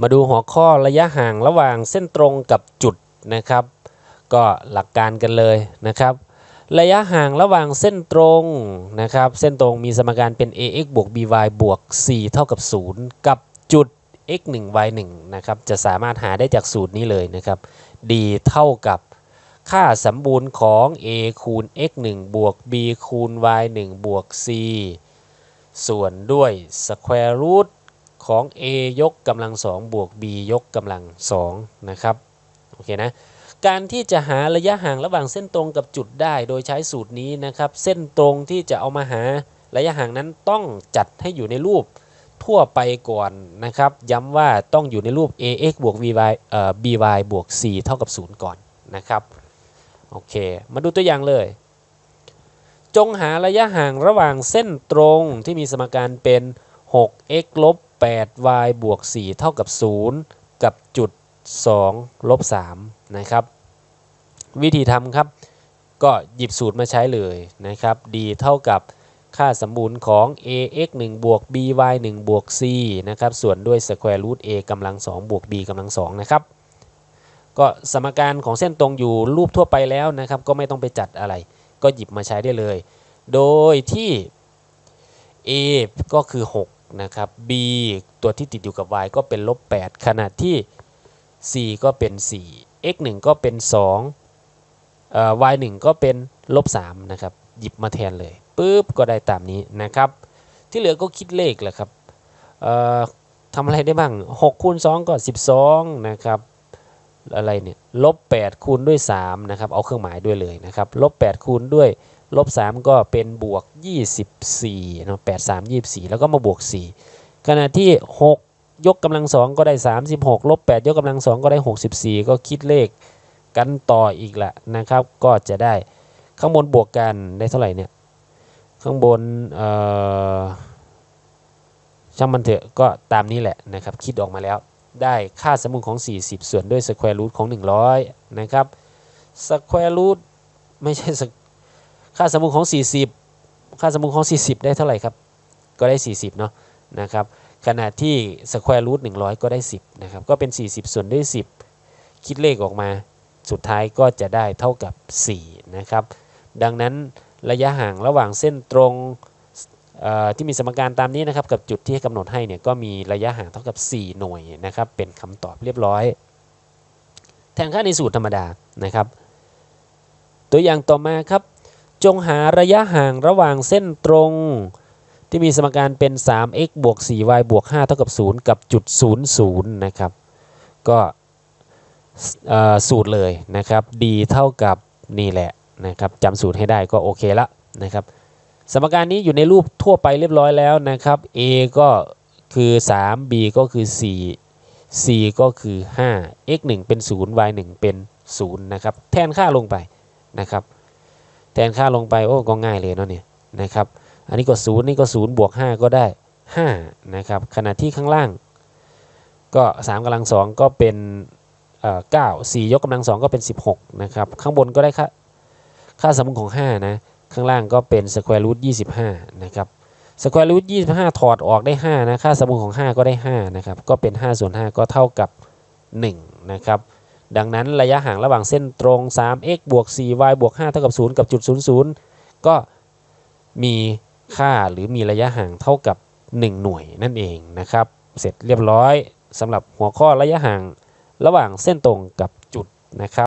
มาดูหัวข้อระยะห่างระหว่างเส้นตรงกับจุดนะครับ ก็หลักการกันเลยนะครับ ระยะห่างระหว่างเส้นตรงนะครับ เส้นตรงมีสมการเป็น ax บวก by บวก c เท่ากับ 0 กับจุด x 1 y 1นะครับ จะสามารถหาได้จากสูตรนี้เลยนะครับ d เท่ากับค่าสมบูรณ์ของ a คูณ x 1บวก b คูณ y 1บวก c ส่วนด้วย square root ของ a ยกกำลังสองบวก b ยกกำลังสองนะครับโอเคนะการที่จะหาระยะห่างระหว่างเส้นตรงกับจุดได้โดยใช้สูตรนี้นะครับ เส้นตรงที่จะเอามาหาระยะห่างนั้นต้องจัดให้อยู่ในรูปทั่วไปก่อนนะครับ ย้ำว่าต้องอยู่ในรูป ax บวก by เอ่อ by บวก c เท่ากับ 0 ก่อนนะครับโอเค มาดูตัวอย่างเลย จงหาระยะห่างระหว่างเส้นตรงที่มีสมการเป็น 6x ลบ 8y บวก 4 เท่ากับ 0 กับจุด 2 ลบ 3 นะครับ วิธีทำครับ ก็หยิบสูตรมาใช้เลยนะครับ d เท่ากับค่าสมบูรณ์ของ ax 1บวก by 1บวก c นะครับ ส่วนด้วย square root a กำลัง 2 บวก b กำลัง 2 นะครับ ก็สมการของเส้นตรงอยู่รูปทั่วไปแล้วนะครับ ก็ไม่ต้องไปจัดอะไร ก็หยิบมาใช้ได้เลย โดยที่ a ก็คือ 6 นะครับ b ตัวที่ติดอยู่กับ y ก็เป็นลบ 8 ขณะที่ c ก็เป็น 4 x 1ก็เป็น2เอ่อ y 1ก็เป็นลบ3นะครับ หยิบมาแทนเลยปุ๊บก็ได้ตามนี้นะครับ ที่เหลือก็คิดเลขแหละครับเอ่อทำอะไรได้บ้าง6คูณ2ก็ 12 นะครับ อะไรเนี่ยลบ8คูณด้วย3นะครับ เอาเครื่องหมายด้วยเลยนะครับลบ8คูณด้วย ลบ 3 ก็เป็นบวก 24เนาะ8 3 24 แล้วก็มาบวก 4 ขณะที่ 6 ยกกำลัง 2 ก็ได้ 36 ลบ 8 ยกกำลัง 2 ก็ได้ 64 ก็คิดเลขกันต่ออีกละนะครับ ก็จะได้ข้างบนบวกกันได้เท่าไหร่เนี่ย ข้างบนเอ่อช่างมันเถอะก็ตามนี้แหละนะครับ คิดออกมาแล้ว ได้ค่าสมมุติของ 40 ส่วนด้วย square root ของ 100 นะครับ square root ไม่ใช่ ค่าสมมุติของ 40 ค่าสมมุติของ 40 ได้เท่าไหร่ครับ ก็ได้ 40 เนาะนะครับ ขณะที่ square root 100 ก็ได้ 10 นะครับ ก็เป็น 40 ส่วนด้วย 10 คิดเลขออกมา สุดท้ายก็จะได้เท่ากับ 4 นะครับ ดังนั้นระยะห่างระหว่างเส้นตรงที่มีสมการตามนี้นะครับ กับจุดที่กำหนดให้เนี่ยก็มีระยะห่างเท่ากับ 4 หน่วยนะครับ เป็นคำตอบเรียบร้อย แทนค่าในสูตรธรรมดานะครับ ตัวอย่างต่อมาครับ จงหาระยะห่างระหว่างเส้นตรง ที่มีสมการเป็น 3x บวก 4y บวก 5 เท่ากับ 0 กับจุด00 นะครับ ก็สูตรเลยนะครับ d เท่ากับนี่แหละนะครับจำสูตรให้ได้ก็โอเคละนะครับ สมการนี้อยู่ในรูปทั่วไปเรียบร้อยแล้วนะครับ a ก็คือ 3 b ก็คือ 4 c ก็คือ 5 x 1 เป็น 0 y 1 เป็น 0 นะครับ แทนค่าลงไปนะครับ แทนค่าลงไปโอ้ก็ง่ายเลยเนาะเนี่ยนะครับ อันนี้ก็0นี่ก็0บวก5ก็ได้5นะครับขณะที่ข้างล่าง ก็3กำลัง2ก็เป็นเอ่อ9 4ยกกำลัง2ก็เป็น 16นะครับข้างบนก็ได้ค่าค่าสมมุติของ5นะข้างล่างก็เป็น square root 25นะครับ square root 25ถอดออกได้5นะค่าสมมุติของ 5 ก็ได้5นะครับก็เป็น5ส่วน5ก็เท่ากับ1นะครับ ดังนั้นระยะห่างระหว่างเส้นตรง 3x บวก 4y บวก 5 เท่ากับ 0 กับจุด 00 ก็มีค่าหรือมีระยะห่างเท่ากับ 1 หน่วยนั่นเองนะครับ เสร็จเรียบร้อยสำหรับหัวข้อระยะห่างระหว่างเส้นตรงกับจุดนะครับ